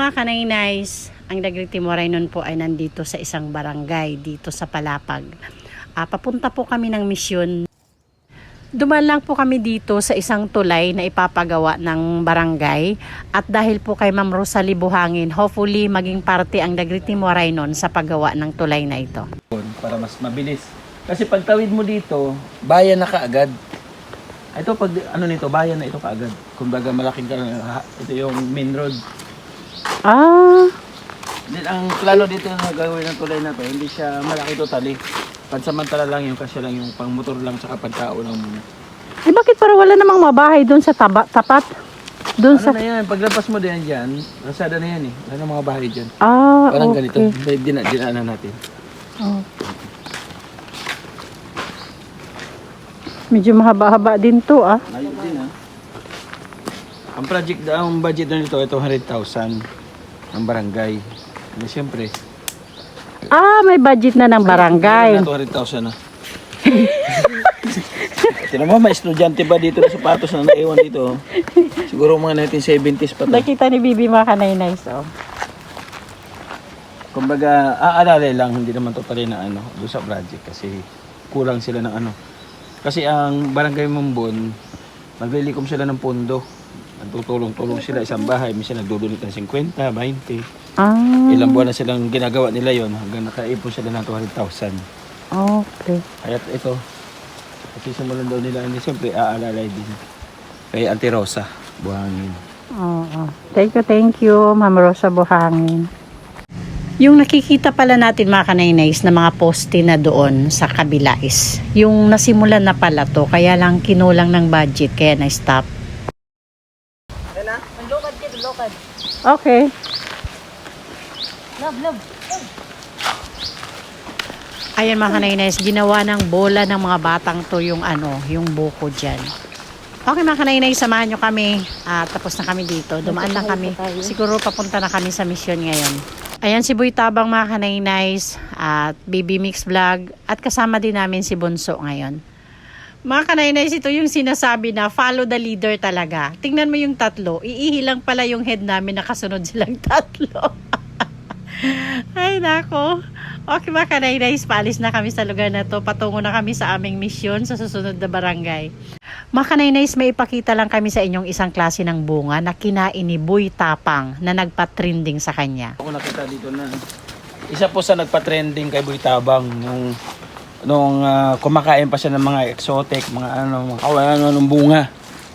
mga kanay-nice. Ang Dagriti Moray nun po ay nandito sa isang barangay dito sa Palapag. Ah, papunta po kami ng misyon. Duman lang po kami dito sa isang tulay na ipapagawa ng barangay at dahil po kay Ma'am Rosalie Buhangin, hopefully maging parte ang Dagriti Moray nun sa paggawa ng tulay na ito. para mas mabilis. Kasi pag tawid mo dito, bayan na kaagad. Ito pag ano nito, bayan na ito kaagad. Kumbaga malaking ito yung main road. Ah, Then ang plano dito na gagawin ng tulay na to, hindi siya malaki totally. Pansamantala lang yung kasi lang yung pang motor lang sa pagtao lang muna. eh bakit para wala namang mabahay doon sa taba, tapat? Doon Ano sa... na yan, paglabas mo din dyan, rasada na yan eh. Wala na mga bahay dyan. Ah, Parang okay. ganito, din dinaanan natin. Oh. Medyo mahaba-haba din to ah. Ayun din ah. Ang project, ang budget nito, ito 100,000 ng barangay. Ano siyempre, Ah, may budget na ng barangay. Ito 100,000 na. Tinan mo, may estudyante ba dito na sapatos na naiwan dito? oh? Siguro mga 1970s pa to. Nakita ni Bibi mga kanay so. Kumbaga, aalala lang, hindi naman to pala na ano, doon sa project kasi kulang sila ng ano. Kasi ang barangay Mumbon, maglilikom sila ng pondo. Nagtutulong-tulong sila isang bahay, minsan nagdudunit ng 50, 20. Ah, Ilang buwan na silang ginagawa nila yon hanggang nakaipon sila ng 200,000. okay. Kaya ito, kasi simulan daw nila, hindi siyempre aalalay din. Kay Auntie Rosa, buhangin. Oo. Thank you, thank you, Ma'am Rosa Buhangin. Yung nakikita pala natin mga kanaynays na mga poste na doon sa kabila is yung nasimulan na pala to kaya lang kinulang ng budget kaya na-stop. Okay. Ayan mga kanaynays, ginawa ng bola ng mga batang to yung ano, yung buko dyan. Okay mga kanaynays, samahan nyo kami. Ah, tapos na kami dito. Dumaan lang kami. Siguro papunta na kami sa mission ngayon. Ayan si Boy Tabang mga kanaynays at Baby Mix Vlog at kasama din namin si Bunso ngayon. Mga kanaynays, ito yung sinasabi na follow the leader talaga. Tingnan mo yung tatlo. Iihi lang pala yung head namin nakasunod silang tatlo. Ay, nako. Okay mga kanaynays, paalis na kami sa lugar na to. Patungo na kami sa aming misyon sa susunod na barangay. Mga kanaynays, may ipakita lang kami sa inyong isang klase ng bunga na kinain ni Boy Tapang na nagpa-trending sa kanya. Ako nakita dito na isa po sa nagpa-trending kay Boy Tabang nung nung ah, kumakain pa siya ng mga exotic, mga ano, mga kawalan ano, ng bunga.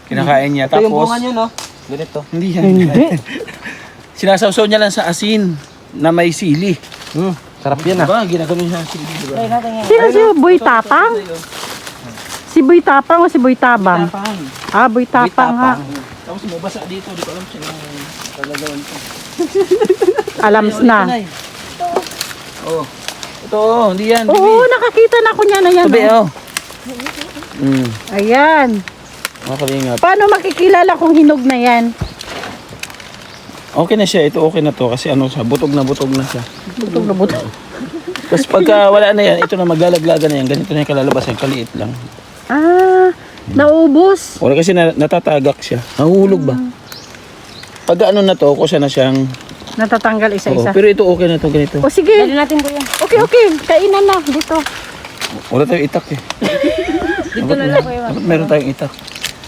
Kinakain niya. Tapos, yung bunga niya, no? Ganito. Hindi yan. Sinasawsaw niya lang sa asin na may sili. Hmm, sarap yan ah. Diba? Ginagano niya sa sili, diba? Sino si Boy Tapang? Si Boy Tapang o si Boy Tabang? Tapang. Ah, Boy Tapang ha. Tapos mabasa dito, di ko alam siya yung talagawan ko. Alams na. Oh. Ito, hindi yan. Oo, nakakita na ako niya na yan. Tabi, oh. oh. Mm, Ayan. mga kalingap. Paano makikilala kung hinog na yan? Okay na siya, ito okay na to kasi ano siya, butog na butog na siya. Butog na butog. Tapos pagka wala na yan, ito na maglalaglaga na yan, ganito na yung kalalabasan, kaliit lang. Ah, naubos. Wala kasi na, natatagak siya, nahuhulog ba? Pag ano na to, kusa na siyang, Natatanggal oo, isa-isa. pero ito okay na to, ganito. O sige. Dali natin po yan. Okay, okay. Kainan na dito. Wala tayong itak eh. dito na lang po Dapat meron tayong itak.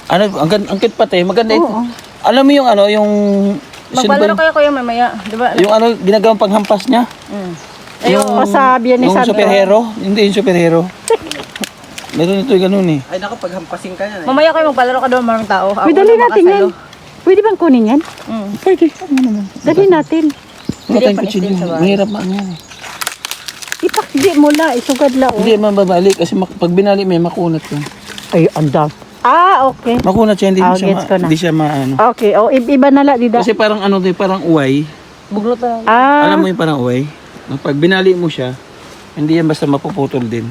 Ano, ang, ang cute pati, maganda ito. Oo. Alam mo yung ano, yung... Magbalaro yung, kaya kuya mamaya, di ba? yung ano, ginagawang panghampas niya? Mm. Yung pasabihan ni Yung Sandro. superhero? Hindi yung superhero. Meron ito yung ganun eh. Ay naku, paghampasin ka yan eh. Mamaya kayo magbalaro ka doon maraming tao. Ako Uy, dali natin yan. Pwede bang kunin yan? Mm. Pwede. Ano naman. Dali natin. Wala tayong kutsilyo. Mahirap man yan eh. Ipakdi mo la. Isugad la. Oh. Hindi man babalik kasi mak- pag binali may makunat yun. Ay, andam. Ah, okay. Makunat siya, hindi Ah, siya, gets ma- na. hindi siya maano. Okay. O, i- iba na la, dida. Kasi parang ano din, parang uway. Buglot na. Ah, Alam mo yung parang uway? Pag binali mo siya, hindi yan basta mapuputol din.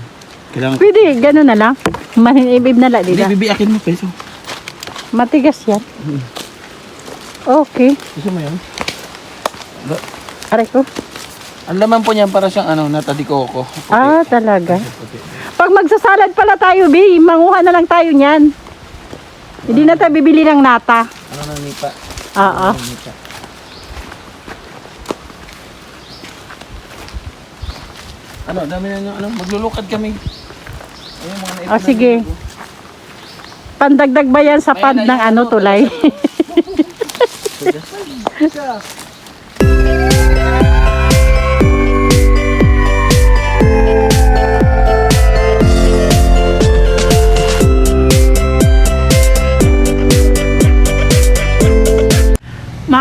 Kailangan, pwede. Ganun na lang. Maninibib na la, hindi, dida. bibiyakin mo peso. Matigas yan. Okay. Gusto mo yun? Aray ko. Ang laman po niyan para siyang ano, natadikoko. Puti. Ah, talaga. Pag magsasalad pala tayo, B, manguha na lang tayo niyan. Hindi na tayo bibili ng nata. Ano na nipa? Oo. Ano nipa? Ano, dami na ano, maglulukad kami. Ayun, mga oh, sige. Pandagdag ba yan sa pad ng ano, tulay? Mga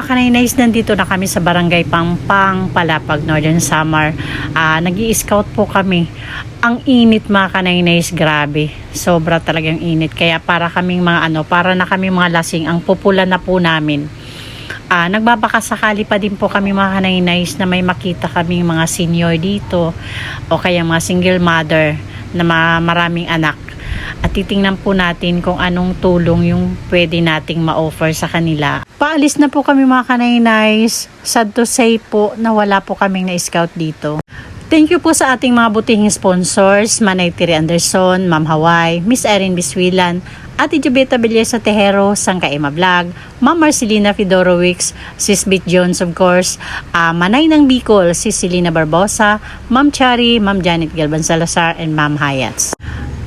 kanaynays, nandito na kami sa Barangay Pampang, Palapag, Northern Samar. Ah, nag scout po kami. Ang init mga kanaynays, grabe. Sobra talagang init. Kaya para kaming mga ano, para na kami mga lasing, ang pupula na po namin. Ah, nagbabakasakali pa din po kami mga kanaynays na may makita kaming mga senior dito o kaya mga single mother na ma- maraming anak at titingnan po natin kung anong tulong yung pwede nating ma-offer sa kanila. Paalis na po kami mga kanay-nice. Sad to say po na wala po kaming na-scout dito. Thank you po sa ating mga butihing sponsors, Manay Tiri Anderson, Ma'am Hawaii, Miss Erin Biswilan, Ate Jubeta Belleza Tejero, Sangka Emma Vlog, Ma'am Marcelina Fedorowicz, Sis Bit Jones of course, ah, Manay ng Bicol, Sis Selena Barbosa, Ma'am Chari, Ma'am Janet Galban Salazar, and Ma'am Hayats.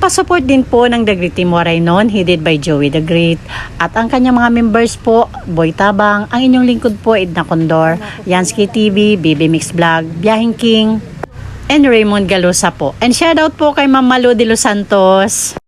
Pasupport din po ng The Great Team Waraynon, headed by Joey The Great. At ang kanyang mga members po, Boy Tabang, ang inyong lingkod po, Edna Condor, Yansky TV, BB Mix Vlog, Biyahing King, and Raymond Galusa po. And shoutout po kay Ma'am Malu de Los Santos.